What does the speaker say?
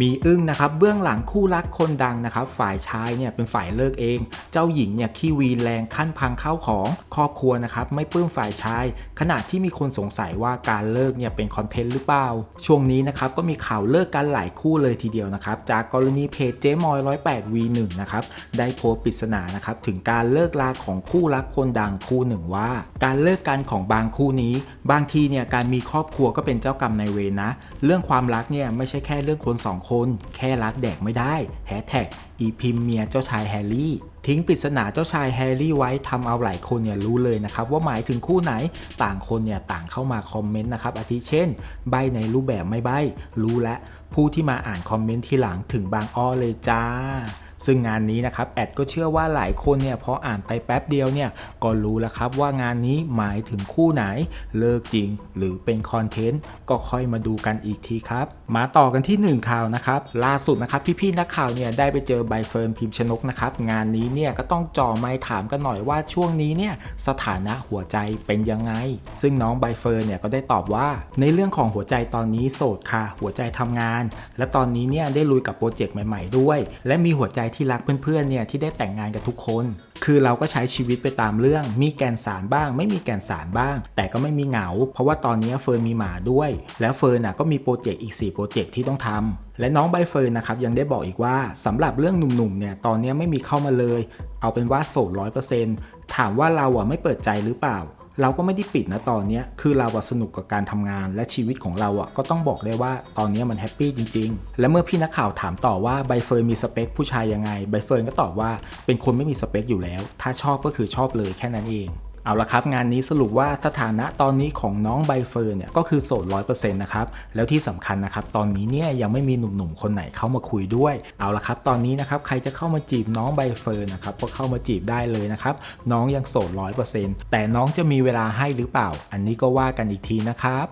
มีอึ้งนะครับเบื้องหลังคู่รักคนดังนะครับ ฝ่ายชายเนี่ยเป็นฝ่ายเลิกเอง เจ้าหญิงเนี่ยขี้วีนแรงขั้นพังเข้าของครอบครัวนะครับไม่ปลื้มฝ่ายชาย ขณะที่มีคนสงสัยว่าการเลิกเนี่ยเป็นคอนเทนต์หรือเปล่า ช่วงนี้นะครับก็มีข่าวเลิกกันหลายคู่เลยทีเดียวนะครับ จากกรณีเพจเจมอย108 V1 นะครับได้โพสต์ปริศนานะครับถึงการเลิกลาของคู่รักคนดังคู่หนึ่งว่า การเลิกกันของบางคู่นี้ บางทีเนี่ยการมีครอบครัวก็เป็นเจ้ากรรมนายเวรนะ เรื่องความรักเนี่ยไม่ใช่แค่เรื่องคนสองคนแค่รักแดกไม่ได้แฮแท็กอีพิมเมียเจ้าชายแฮร์รี่ ทิ้งปริศนาเจ้าชายแฮร์รี่ไว้ทำเอาหลายคนเนี่ยรู้เลยนะครับว่าหมายถึงคู่ไหนต่างคนเนี่ยต่างเข้ามาคอมเมนต์นะครับอาทิเช่น ใบในรูปแบบไม่ใบรู้และผู้ที่มาอ่านคอมเมนต์ทีหลังถึงบางอ้อเลยจ้า ซึ่งงานนี้นะครับแอดก็เชื่อว่าหลายคนเนี่ยพออ่านไปแป๊บเดียวเนี่ยก็รู้แล้วครับว่างานนี้หมายถึงคู่ไหนเลิกจริง หรือเป็นคอนเทนต์ก็ค่อยมาดูกันอีกทีครับมาต่อกันที่หนึ่งข่าวนะครับล่าสุดนะครับพี่ๆนักข่าวเนี่ยได้ไปเจอใบเฟิร์นพิมพ์ชนกนะครับงานนี้เนี่ยก็ต้องจ่อไม้ถามกันหน่อยว่าช่วงนี้เนี่ยสถานะหัวใจเป็นยังไง ซึ่งน้องใบเฟิร์นเนี่ยก็ได้ตอบว่า ในเรื่องของหัวใจตอนนี้โสดค่ะ หัวใจทำงาน และตอนนี้เนี่ยได้ลุยกับโปรเจกต์ใหม่ ๆ ด้วย และมีหัวใจที่รักเพื่อนๆเนี่ยที่ได้แต่งงานกับทุกคน คือเราก็ใช้ชีวิตไปตามเรื่อง มีแกนสารบ้าง ไม่มีแกนสารบ้าง แต่ก็ไม่มีเหงา เพราะว่าตอนนี้เฟิร์นมีหมาด้วย แล้วเฟิร์นก็มีโปรเจกต์อีก 4 โปรเจกต์ที่ต้องทำและน้องใบเฟิร์นนะครับยังได้บอกอีกว่าสำหรับเรื่องหนุ่มๆเนี่ยตอนนี้ไม่มีเข้ามาเลย เอาเป็นว่าโสดร้อยเปอร์เซ็นต์ถามว่าเราอะไม่เปิดใจหรือเปล่า เราก็ไม่ได้ปิดนะตอนนี้คือเราสนุกกับการทำงานและชีวิตของเราอะก็ต้องบอกได้ว่าตอนนี้มันแฮปปี้จริง ๆ และเมื่อพี่นักข่าวถามต่อว่าใบเฟิร์นมีสเปคผู้ชายยังไงใบเฟิร์นก็ตอบว่าเป็นคนไม่มีสเปคอยู่แล้ว ถ้าชอบก็คือชอบเลยแค่นั้นเอง เอาละครับ งานนี้สรุปว่าสถานะตอนนี้ของน้องใบเฟิร์นเนี่ยก็คือโสดร้อยเปอร์เซ็นต์นะครับแล้วที่สำคัญนะครับตอนนี้เนี่ยยังไม่มีหนุ่มๆคนไหนเข้ามาคุยด้วยเอาละครับ ตอนนี้นะครับใครจะเข้ามาจีบน้องใบเฟิร์นนะครับก็เข้ามาจีบได้เลยนะครับน้องยังโสดร้อยเปอร์เซ็นต์แต่น้องจะมีเวลาให้หรือเปล่า อันนี้ก็ว่ากันอีกทีนะครับ